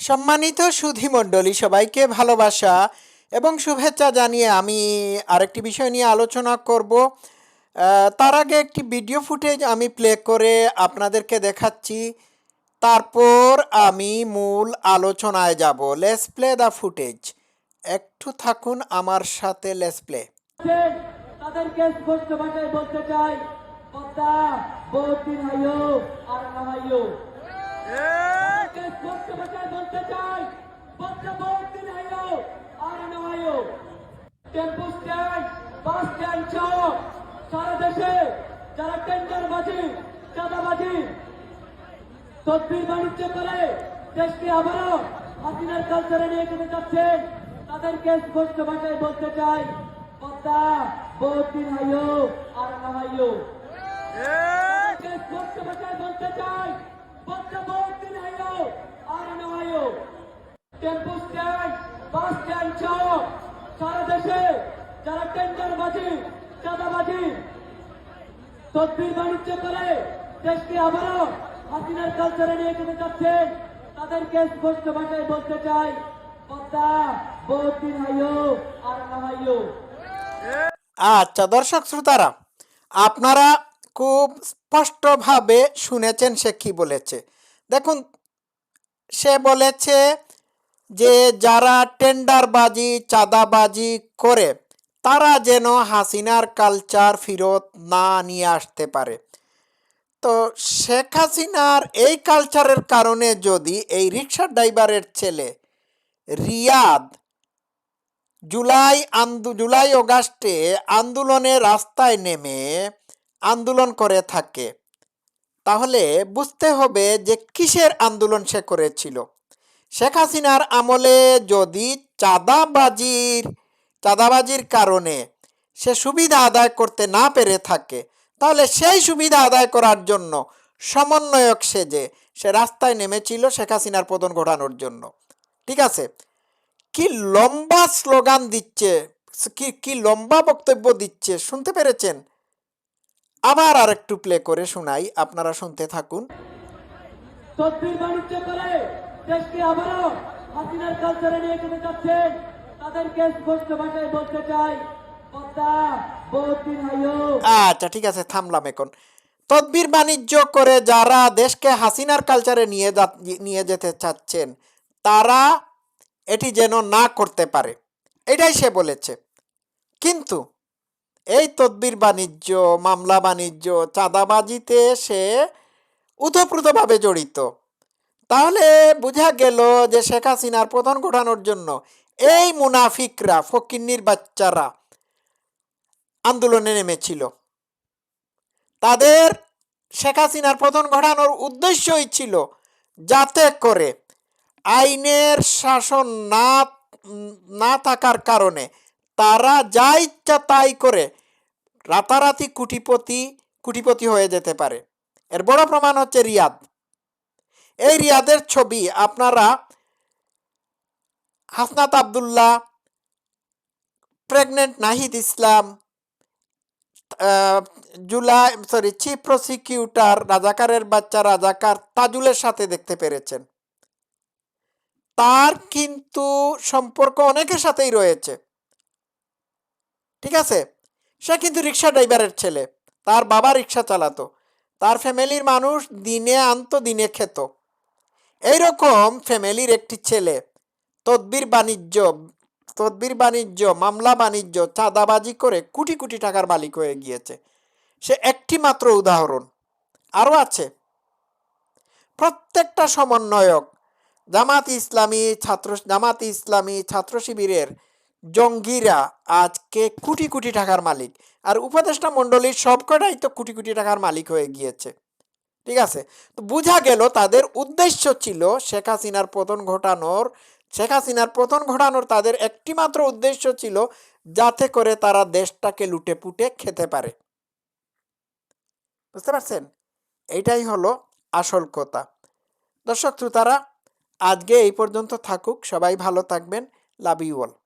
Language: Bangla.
সম্মানিত সুধীমণ্ডলী সবাইকে ভালোবাসা এবং শুভেচ্ছা জানিয়ে আমি আরেকটি বিষয় নিয়ে আলোচনা করব। তার আগে একটি ভিডিও ফুটেজ আমি প্লে করে আপনাদেরকে দেখাচ্ছি। তারপর আমি মূল আলোচনায় যাব। লেস প্লে দ্য ফুটেজ একটু থাকুন আমার সাথে লেস প্লে তাদেরকে স্পষ্ট ভাষায় বলতে চাই বহুত দিন হাইও আর না হাইও তাদেরকে স্পষ্ট ভাষায় বলতে চাই। দিন আর না টেম্পো স্ট্যান্ড, বাস স্ট্যান্ড সহ সারা দেশে যারা টেন্ডার বাজি, চাঁদাবাজি, তদ্বির বাণিজ্য করে, দেশকে আবারও হাসিনার কালচারে নিয়ে যেতে চাচ্ছেন, তাদেরকে স্পষ্ট ভাষায় বলতে চাই। পদ্মা বহুত হাইও আর না হাইও তাদেরকে স্পষ্ট ভাষায় বলতে চাই পদ্মা বহুত দিন হাইও আর না হাইও স্ট্যান্ড, বাস স্ট্যান্ড সহ সারা দেশে যারা তদ্বির বাণিজ্য করে দেশকে আবারও হাসিনার কালচারে নিয়ে তাদেরকে স্পষ্ট ভাষায় বলতে চাই পদ্মা হাইও আর না হাইও আচ্ছা দর্শক শ্রোতারা, আপনারা খুব স্পষ্টভাবে শুনেছেন সে কি বলেছে। দেখুন, সে বলেছে যে যারা টেন্ডারবাজি, চাঁদাবাজি করে, তারা যেন হাসিনার কালচার ফেরত না নিয়ে আসতে পারে। তো শেখ হাসিনার এই কালচারের কারণে যদি এই রিক্সা ড্রাইভারের ছেলে রিয়াদ জুলাই আন্দো, জুলাই অগাস্টে আন্দোলনে রাস্তায় নেমে আন্দোলন করে থাকে, তাহলে বুঝতে হবে যে কিসের আন্দোলন সে করেছিল। শেখ হাসিনার আমলে যদি চাঁদাবাজির চাঁদাবাজির কারণে সে সুবিধা আদায় করতে না পেরে থাকে, তাহলে সেই সুবিধা আদায় করার জন্য সমন্বয়ক সেজে সে রাস্তায় নেমেছিল শেখ হাসিনার পতন ঘটানোর জন্য। ঠিক আছে? কি লম্বা স্লোগান দিচ্ছে, কি কি লম্বা বক্তব্য দিচ্ছে, শুনতে পেরেছেন? আবার আর একটু প্লে করে শোনাই, আপনারা শুনতে থাকুন। দেশকে আবারও হাসিনার কালচারে নিয়ে যেতে চাচ্ছেন তাদেরকে স্পষ্ট ভাষায় বলতে চাই আচ্ছা ঠিক আছে, থামলাম এখন। তদবির বাণিজ্য করে যারা দেশকে হাসিনার কালচারে নিয়ে নিয়ে যেতে চাচ্ছেন, তারা এটি যেন না করতে পারে, এটাই সে বলেছে। কিন্তু এই তদবির বাণিজ্য, মামলা বাণিজ্য, চাঁদাবাজিতে সে উতপ্রুতভাবে জড়িত। তাহলে বোঝা গেল যে শেখ হাসিনার প্রধান ঘটানোর জন্য এই মুনাফিকরা, ফকিন্নির বাচ্চারা আন্দোলনে নেমেছিল। তাদের শেখ হাসিনার পতন ঘটানোর উদ্দেশ্যই ছিল যাতে করে আইনের শাসন না না থাকার কারণে তারা যা ইচ্ছা তাই করে রাতারাতি কুটিপতি কুটিপতি হয়ে যেতে পারে। এর বড় প্রমাণ হচ্ছে রিয়াদ। এই রিয়াদের ছবি। আপনারা Hasnat Abdullah, pregnant Nahid Islam July, sorry, chief prosecutor, রাজাকারের বাচ্চা, রাজাকার তাজুলের সাথে দেখতে পেরেছেন। তার কিন্তু সম্পর্ক অনেকের সাথেই রয়েছে। ঠিক আছে? সে কিন্তু রিক্সা ড্রাইভারের ছেলে। তার বাবা রিক্সা চালাতো। তার ফ্যামিলির মানুষ দিনে আনতো, দিনে খেত। এইরকম ফ্যামিলির একটি ছেলে, তদবির বাণিজ্য তদবির বাণিজ্য, মামলা বাণিজ্য, চাঁদাবাজি করে কোটি কোটি টাকার মালিক হয়ে গিয়েছে। সে একটি মাত্র উদাহরণ আরও আছে। প্রত্যেকটা সমন্বয়ক জামাত ইসলামী ছাত্র, জামাত ইসলামী ছাত্র শিবিরের জঙ্গিরা আজকে কোটি কোটি টাকার মালিক। আর উপদেষ্টা মণ্ডলীর সবকটাই তো কোটি কোটি টাকার মালিক হয়ে গিয়েছে। ঠিক আছে? তো বোঝা গেল তাদের উদ্দেশ্য ছিল শেখ হাসিনার পতন ঘটানোর। শেখ হাসিনার পতন ঘটানোর তাদের একটিমাত্র উদ্দেশ্য ছিল যাতে করে তারা দেশটাকে লুটে পুটে খেতে পারে। বুঝতে পারছেন? এইটাই হলো আসল কথা। দর্শক, শ্রোতারা, আজকে এই পর্যন্ত থাকুক। সবাই ভালো থাকবেন। Love you all.